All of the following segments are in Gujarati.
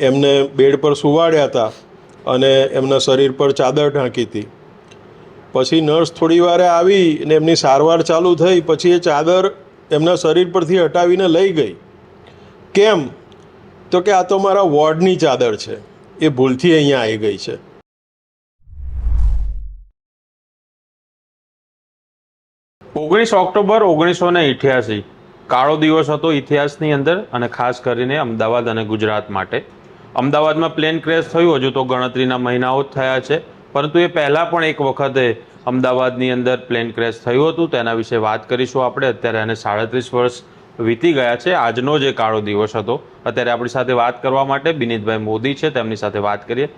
એમને બેડ પર સુવાડ્યા હતા અને એમના શરીર પર ચાદર ઢાંકી હતી. પછી નર્સ થોડી વારે આવી અને એમની સારવાર ચાલુ થઈ, પછી એ ચાદર એમના શરીર પરથી હટાવીને લઈ ગઈ. કેમ? તો કે આ તો મારા વોર્ડની ચાદર છે. એ ભૂલથી અહીંયા આવી ગઈ છે. ઓગણીસ ઓક્ટોબર ઓગણીસો ને કાળો દિવસ હતો ઇતિહાસની અંદર અને ખાસ કરીને અમદાવાદ અને ગુજરાત માટે. અમદાવાદમાં પ્લેન ક્રેશ થયું, હજુ તો ગણતરીના મહિનાઓ જ થયા છે. પરંતુ એ પહેલાં પણ એક વખતે અમદાવાદની અંદર પ્લેન ક્રેશ થયું હતું. તેના વિશે વાત કરીશું આપણે. અત્યારે એને સાડત્રીસ વર્ષ વીતી ગયા છે. આજનો જે કાળો દિવસ હતો, અત્યારે આપણી સાથે વાત કરવા માટે બિનીતભાઈ મોદી છે. તેમની સાથે વાત કરીએ.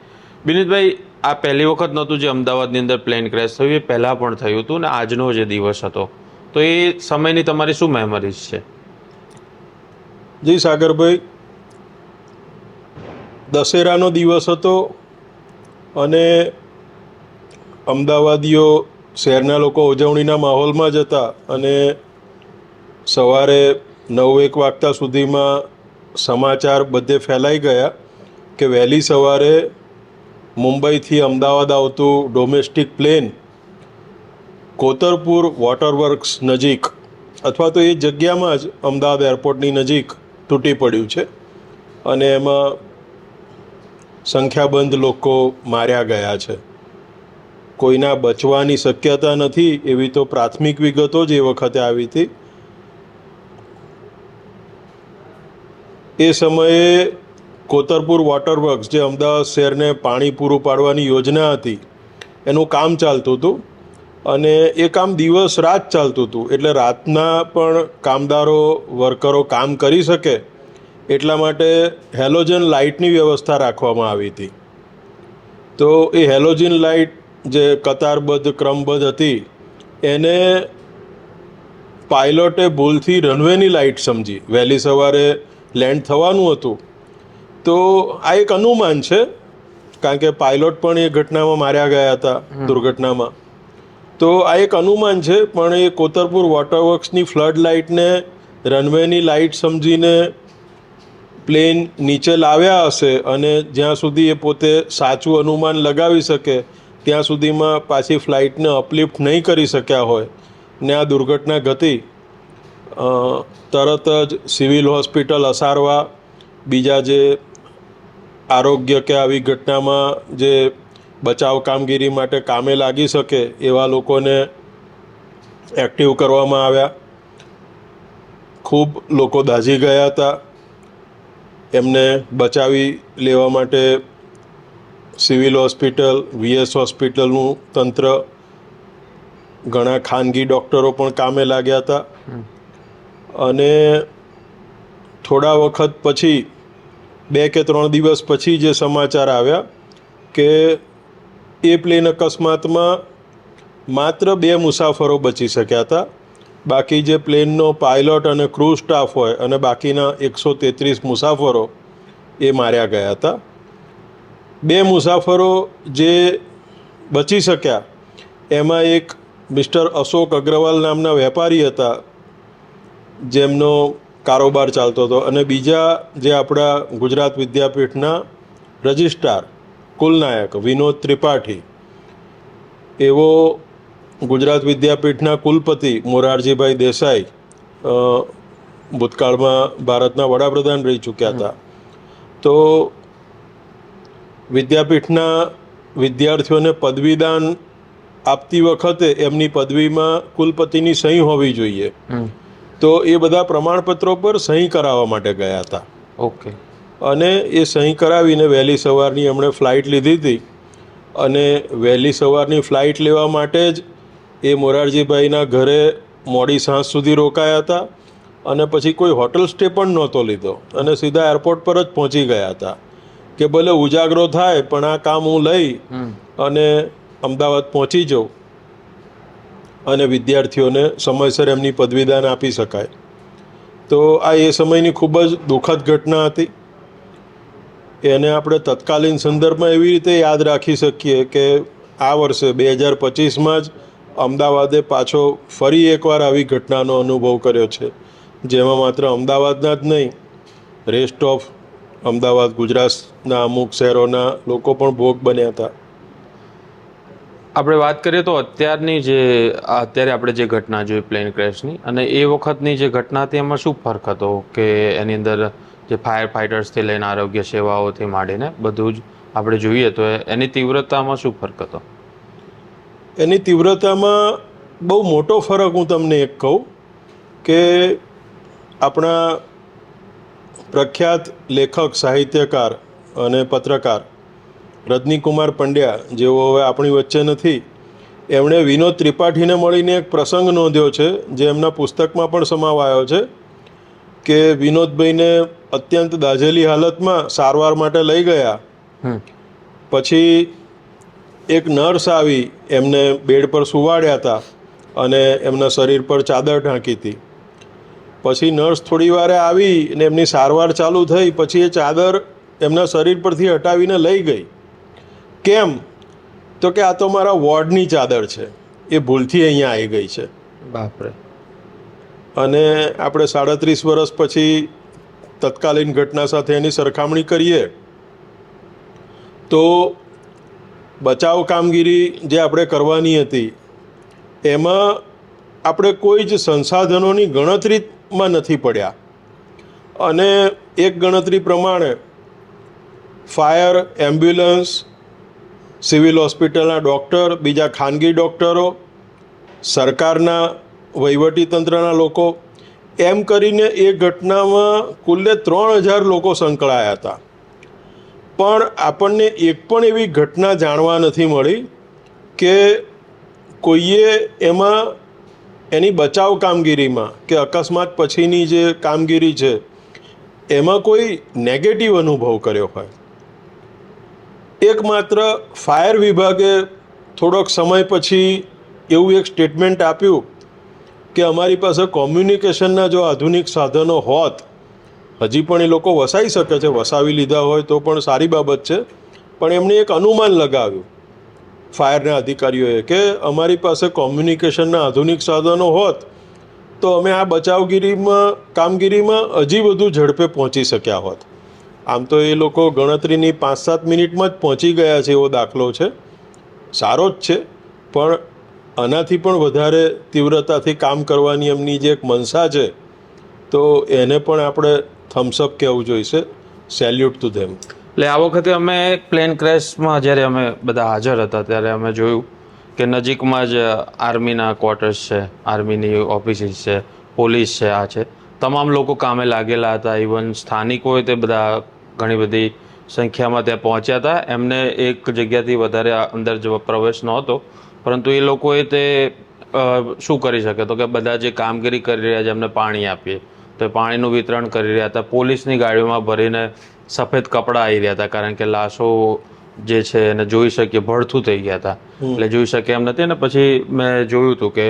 બિનીતભાઈ, આ પહેલી વખત નહોતું જે અમદાવાદની અંદર પ્લેન ક્રેશ થયું, એ પહેલાં પણ થયું હતું ને આજનો જે દિવસ હતો. તો એ સમયની તમારી શું મેમરીઝ છે? જી સાગરભાઈ દશેરાનો દિવસ હતો અને અમદાવાદીઓ શહેરના લોકો ઉજવણીના માહોલમાં જ હતા અને સવારે નવ એક વાગતા સુધીમાં સમાચાર બધે ફેલાઈ ગયા કે વહેલી સવારે મુંબઈથી અમદાવાદ આવતું domestic plane Kotarpur water works નજીક અથવા તો એ જગ્યામાં જ અમદાવાદ એરપોર્ટની નજીક તૂટી પડ્યું છે. અને એમાં સંખ્યાબંધ લોકો માર્યા ગયા છે. કોઈના બચવાની શક્યતા નથી એવી તો પ્રાથમિક વિગતો જ એ વખતે આવી હતી. એ સમયે કોતરપુર વોટર વર્ક્સ જે અમદાવાદ શહેરને પાણી પૂરું પાડવાની યોજના હતી, એનું કામ ચાલતું હતું અને એ કામ દિવસ રાત ચાલતું હતું. એટલે રાતના પણ કામદારો વર્કરો કામ કરી શકે એટલા માટે હેલોજન લાઇટની વ્યવસ્થા રાખવામાં આવી હતી. તો એ હેલોજન લાઇટ જે કતારબદ્ધ ક્રમબદ્ધ હતી એને પાયલોટે ભૂલથી રનવેની લાઇટ સમજી. વહેલી સવારે લેન્ડ થવાનું હતું. તો આ એક અનુમાન છે કારણ કે પાયલોટ પણ એ ઘટનામાં માર્યા ગયા હતા દુર્ઘટનામાં. તો આ એક અનુમાન છે પણ એ કોતરપુર વોટરવર્ક્સની ફ્લડ લાઇટને રનવેની લાઇટ સમજીને પ્લેન નીચે લાવ્યા હશે અને જ્યાં સુધી એ પોતે સાચું અનુમાન લગાવી શકે, ત્યાં સુધીમાં પાછી ફ્લાઇટને અપલિફ્ટ નહીં કરી શક્યા હોય. ને આ દુર્ઘટના ઘટી. તરત જ સિવિલ હોસ્પિટલ અસારવા. બીજા જે આરોગ્ય કે આવી ઘટનામાં જે બચાવ કામગીરી માટે કામે લાગી શકે, એવા લોકોને એક્ટિવ કરવામાં આવ્યા. ખૂબ લોકો દાઝી ગયા હતા. એમને બચાવી લેવા માટે સિવિલ હોસ્પિટલ, વીએસ હોસ્પિટલનું તંત્ર, ઘણા ખાનગી ડૉક્ટરો પણ કામે લાગ્યા હતા. અને થોડા વખત પછી, બે કે ત્રણ દિવસ પછી જે સમાચાર આવ્યા કે એ પ્લેન અકસ્માતમાં માત્ર બે મુસાફરો બચી શક્યા હતા. બાકી જે પ્લેનનો પાયલોટ અને ક્રૂ સ્ટાફ હોય અને બાકીના એકસો તેત્રીસ મુસાફરો એ માર્યા ગયા હતા. બે મુસાફરો જે બચી શક્યા, એમાં એક મિસ્ટર અશોક અગ્રવાલ નામના વેપારી હતા, જેમનો કારોબાર ચાલતો હતો અને બીજા જે આપણા ગુજરાત વિદ્યાપીઠના રજિસ્ટ્રાર, કુલનાયક વિનોદ ત્રિપાઠી, એવો ગુજરાત વિદ્યાપીઠના કુલપતિ મોરારજીભાઈ દેસાઈ ભૂતકાળમાં ભારતના વડાપ્રધાન રહી ચૂક્યા હતા. તો વિદ્યાપીઠના વિદ્યાર્થીઓને પદવીદાન આપતી વખતે એમની પદવીમાં કુલપતિની સહી હોવી જોઈએ. તો એ બધા પ્રમાણપત્રો પર સહી કરાવવા માટે ગયા હતા. ઓકે. અને એ સહી કરાવીને વહેલી સવારની એમણે ફ્લાઇટ લીધી હતી. અને વહેલી સવારની ફ્લાઇટ લેવા માટે જ એ મોરારજીભાઈના ઘરે મોડી સાંજ સુધી રોકાયા હતા અને પછી કોઈ હોટલ સ્ટે પણ નહોતો લીધો અને સીધા એરપોર્ટ પર જ પહોંચી ગયા હતા કે ભલે ઉજાગરો થાય પણ આ કામ હું લઈ અને અમદાવાદ પહોંચી જાઉં અને વિદ્યાર્થીઓને સમયસર એમની પદવીદાન આપી શકાય. તો આ એ સમયની ખૂબ જ દુઃખદ ઘટના હતી. એને આપણે તત્કાલીન સંદર્ભમાં એવી રીતે યાદ રાખી શકીએ કે આ વર્ષે બે હજાર પચીસમાં જ અમદાવાદે પાછો ફરી એકવાર આવી ઘટનાનો અનુભવ કર્યો છે. જેમાં માત્ર અમદાવાદના જ નહીં રેસ્ટ ઓફ અમદાવાદ, ગુજરાતના અમુક શહેરોના લોકો પણ ભોગ બન્યા હતા. આપણે વાત કરીએ તો અત્યારની જે, અત્યારે આપણે જે ઘટના જોઈ પ્લેન ક્રેશની અને એ વખતની જે ઘટના હતી, એમાં શું ફરક હતો કે એની અંદર જે ફાયર ફાઇટર્સથી લઈને આરોગ્ય સેવાઓથી માંડીને બધું જ આપણે જોઈએ તો એની તીવ્રતામાં શું ફરક હતો? એની તીવ્રતામાં બહુ મોટો ફરક હું તમને એક કહું કે આપણા પ્રખ્યાત લેખક સાહિત્યકાર અને પત્રકાર રજનીકુમાર પંડ્યા જેઓ હવે આપણી વચ્ચે નથી એમણે વિનોદ ત્રિપાઠીને મળીને એક પ્રસંગ નોંધ્યો છે જે એમના પુસ્તકમાં પણ સમાવાયો છે કે વિનોદભાઈને અત્યંત દાઝેલી હાલતમાં સારવાર માટે લઈ ગયા. પછી એક નર્સ આવી એમને બેડ પર સુવાડ્યા હતા અને એમના શરીર પર ચાદર ઢાંકી હતી. પછી નર્સ થોડી વારે આવી અને એમની સારવાર ચાલુ થઈ પછી એ ચાદર એમના શરીર પરથી હટાવીને લઈ ગઈ. કેમ? તો કે આ તો મારા વોર્ડની ચાદર છે. એ ભૂલથી અહીંયા આવી ગઈ છે. બાપરે. અને આપણે સાડત્રીસ વર્ષ પછી તત્કાલીન ઘટના સાથે એની સરખામણી કરીએ તો બચાવ કામગીરી જે આપણે કરવાની હતી, એમાં આપણે કોઈ જ સંસાધનોની ગણતરીમાં નથી પડ્યા. અને એક ગણતરી પ્રમાણે ફાયર, એમ્બ્યુલન્સ, સિવિલ હોસ્પિટલના ડૉક્ટર, બીજા ખાનગી ડૉક્ટરો, સરકારના વહીવટીતંત્રના લોકો, એમ કરીને એ ઘટનામાં કુલ્લે ત્રણ હજાર લોકો સંકળાયા હતા. પણ આપણને એક પણ એવી ઘટના જાણવા નથી મળી કે કોઈએ એમાં એની બચાવ કામગીરીમાં કે અકસ્માત પછીની જે કામગીરી છે, એમાં કોઈ નેગેટિવ અનુભવ કર્યો હોય. એકમાત્ર ફાયર વિભાગે થોડોક સમય પછી એવું એક સ્ટેટમેન્ટ આપ્યું કે અમારી પાસે કોમ્યુનિકેશનના જો આધુનિક સાધનો હોત હજી પણ એ લોકો વસાવી શકે છે, વસાવી લીધા હોય તો પણ સારી બાબત છે. પણ એમણે એક અનુમાન લગાવ્યું. ફાયરના અધિકારીઓએ કે અમારી પાસે કોમ્યુનિકેશનના આધુનિક સાધનો હોત તો અમે આ બચાવગીરીમાં, કામગીરીમાં હજી વધુ ઝડપે પહોંચી શક્યા હોત. આમ તો એ લોકો ગણતરીની પાંચ સાત મિનિટમાં જ પહોંચી ગયા છે એવો દાખલો છે. સારો જ છે, પણ આનાથી પણ વધારે તીવ્રતાથી કામ કરવાની એમની જે એક મનસા છે, તો એને પણ આપણે થમ્સઅપ કહેવું જોઈશે. સેલ્યુટ ટુ ધેમ એટલે આ વખતે અમે પ્લેન ક્રેશમાં જ્યારે અમે બધા હાજર હતા ત્યારે અમે જોયું કે નજીકમાં જ આર્મીના ક્વાર્ટર્સ છે, આર્મીની ઓફિસીસ છે પોલીસ છે, આ છે. તમામ લોકો કામે લાગેલા હતા. ઇવન સ્થાનિકોએ તે બધા ઘણી બધી સંખ્યામાં ત્યાં પહોંચ્યા હતા. એમને એક જગ્યાથી વધારે અંદર જવા પ્રવેશ નહોતો. પરંતુ એ લોકોએ તે શું કરી શકે? તો કે બધા જે કામગીરી કરી રહ્યા છે એમને પાણી આપીએ. તો પાણીનું વિતરણ કરી રહ્યા હતા. પોલીસની ગાડીઓમાં ભરીને સફેદ કપડાં આવી રહ્યા હતા કારણ કે લાશો જે છે એને જોઈ શકીએ ભડથું થઈ ગયા હતા. એટલે જોઈ શકે એમ નથી. અને પછી મેં જોયું હતું કે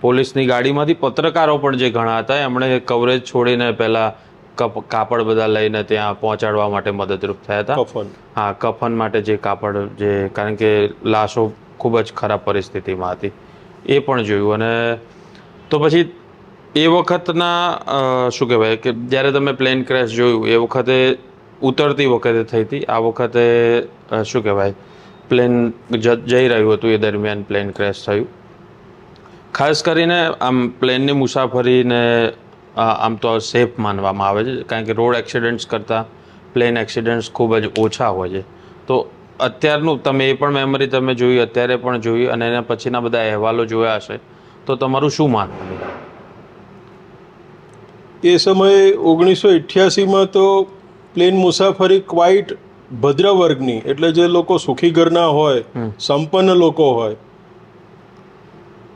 પોલીસની ગાડીમાંથી પત્રકારો પણ જે ઘણા હતા એમણે કવરેજ છોડીને પહેલાં કપ કાપડ બધા લઈને ત્યાં પહોંચાડવા માટે મદદરૂપ થયા હતા. કફન. હા કફન માટે જે કાપડ જે કારણ કે લાશો ખૂબ જ ખરાબ પરિસ્થિતિમાં હતી. એ પણ જોયું. અને તો પછી એ વખતના શું કહેવાય કે જ્યારે તમે પ્લેન ક્રેશ જોયું, એ વખતે ઉતરતી વખતે થઈ હતી. આ વખતે શું કહેવાય પ્લેન જઈ રહ્યું હતું. એ દરમિયાન પ્લેન ક્રેશ થયું. ખાસ કરીને આમ પ્લેનની મુસાફરીને આમ તો સેફ માનવામાં આવે છે. કારણ કે રોડ એક્સિડન્ટ્સ કરતાં પ્લેન એક્સિડન્ટ્સ ખૂબ જ ઓછા હોય છે. તો અત્યારનું તમે એ પણ મેમરી તમે જોઈ અત્યારે પણ જોઈ અને એના પછીના બધા અહેવાલો જોયા હશે. તો તમારું શું માનવું? એ સમયે ઓગણીસો અઠ્યાસીમાં તો પ્લેન મુસાફરી ક્વાઇટ ભદ્ર વર્ગની એટલે જે લોકો સુખી ઘરના હોય સંપન્ન લોકો હોય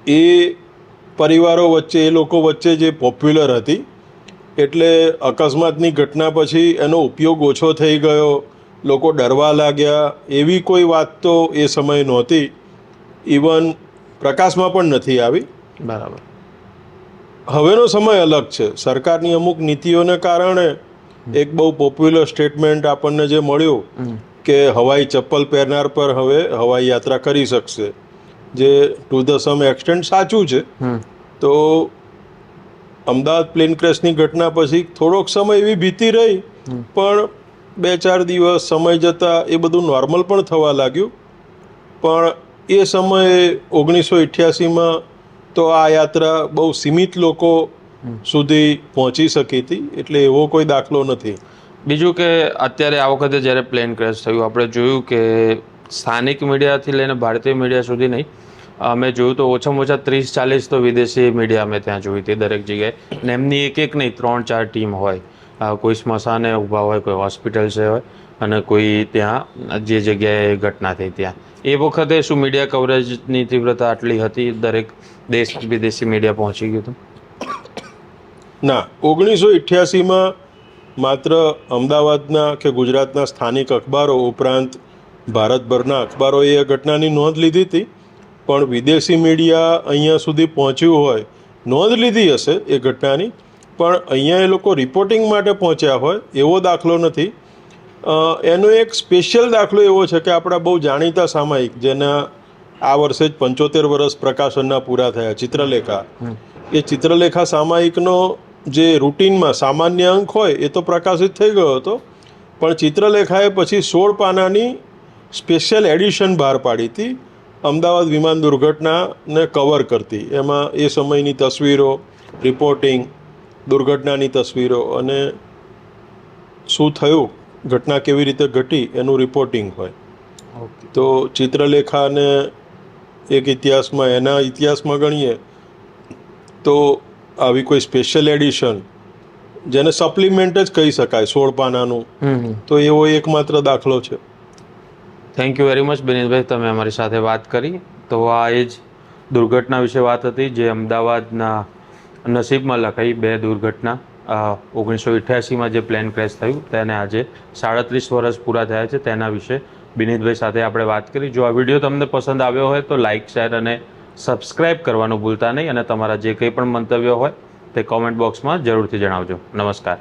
એ પરિવારો વચ્ચે એ લોકો વચ્ચે જે પોપ્યુલર હતી એટલે અકસ્માતની ઘટના પછી એનો ઉપયોગ ઓછો થઈ ગયો લોકો ડરવા લાગ્યા એવી કોઈ વાત તો એ સમયે નહોતી ઇવન પ્રકાશમાં પણ નથી આવી. બરાબર. હવેનો સમય અલગ છે. સરકારની અમુક નીતિઓને કારણે એક બહુ પોપ્યુલર સ્ટેટમેન્ટ આપણને જે મળ્યું કે હવાઈ ચપ્પલ પહેરનાર પર હવે હવાઈ યાત્રા કરી શકશે. જે ટુ ધ સમ એક્સટેન્ટ સાચું છે. તો અમદાવાદ પ્લેન ક્રેશની ઘટના પછી થોડોક સમય એવી ભીતિ રહી. પણ બે ચાર દિવસ સમય જતાં એ બધું નોર્મલ પણ થવા લાગ્યું. પણ એ સમયે ઓગણીસો અઠ્યાસીમાં તો આ યાત્રા બહુ સીમિત લોકો સુધી પહોંચી શકી હતી એટલે એવો કોઈ દાખલો નથી. બીજું કે અત્યારે આ વખતે જ્યારે પ્લેન ક્રેશ થયું આપણે જોયું કે સ્થાનિક મીડિયાથી લઈને ભારતીય મીડિયા સુધી નહીં અમે જોયું તો ઓછામાં ઓછા ત્રીસ ચાલીસ તો વિદેશી મીડિયા અમે ત્યાં જોઈ હતી દરેક જગ્યાએ. ને એમની એક એક નહીં ત્રણ ચાર ટીમ હોય. કોઈ સ્મશાને ઊભા હોય કોઈ હોસ્પિટલ છે હોય. અને કોઈ ત્યાં, જે જગ્યાએ ઘટના થઈ ત્યાં. એ વખતે શું મીડિયા કવરેજની તીવ્રતા આટલી હતી? દરેક દેશ વિદેશી મીડિયા પહોંચી ગયું હતું? ના, ઓગણીસો અઠ્યાસીમાં માત્ર અમદાવાદના કે ગુજરાતના સ્થાનિક અખબારો ઉપરાંત ભારતભરના અખબારોએ એ ઘટનાની નોંધ લીધી હતી. પણ વિદેશી મીડિયા અહીંયા સુધી પહોંચ્યું હોય, નોંધ લીધી હશે એ ઘટનાની. પણ અહીંયા એ લોકો રિપોર્ટિંગ માટે પહોંચ્યા હોય એવો દાખલો નથી. એનો એક સ્પેશિયલ દાખલો એવો છે કે આપણા બહુ જાણીતા સામાયિક જેના આ વર્ષે જ પંચોતેર વર્ષ પ્રકાશનના પૂરા થયા ચિત્રલેખા. એ ચિત્રલેખા સામાયિકનો જે રૂટીનમાં સામાન્ય અંક હોય એ તો પ્રકાશિત થઈ ગયો હતો. પણ ચિત્રલેખાએ પછી સોળ પાનાની સ્પેશિયલ એડિશન બહાર પાડી હતી. અમદાવાદ વિમાન દુર્ઘટનાને કવર કરતી. એમાં એ સમયની તસવીરો રિપોર્ટિંગ દુર્ઘટનાની તસવીરો અને શું થયું ઘટના કેવી રીતે ઘટી એનું રિપોર્ટિંગ હોય. તો ચિત્રલેખાને એક ઇતિહાસમાં એના ઇતિહાસમાં ગણીએ તો આવી કોઈ સ્પેશિયલ એડિશન જેને સપ્લિમેન્ટ જ કહી શકાય સોળ પાનાનું તો એવો એકમાત્ર દાખલો છે. થેન્ક યુ વેરી મચ બિનેશભાઈ તમે અમારી સાથે વાત કરી. તો આ એ જ દુર્ઘટના વિશે વાત હતી જે અમદાવાદના નસીબમાં લખાઈ બે દુર્ઘટના. ઓગણીસો અઠ્યાસીમાં જે પ્લેન ક્રેશ થયું, તેને આજે સાડત્રીસ વર્ષ પૂરા થયા છે. તેના વિશે બિનીતભાઈ સાથે આપણે વાત કરી. જો આ વીડિયો તમને પસંદ આવ્યો હોય તો લાઇક શેર અને સબસ્ક્રાઇબ કરવાનું ભૂલતા નહીં. અને તમારા જે કંઈ પણ મંતવ્યો હોય તે કોમેન્ટ બોક્સમાં જરૂરથી જણાવજો. નમસ્કાર.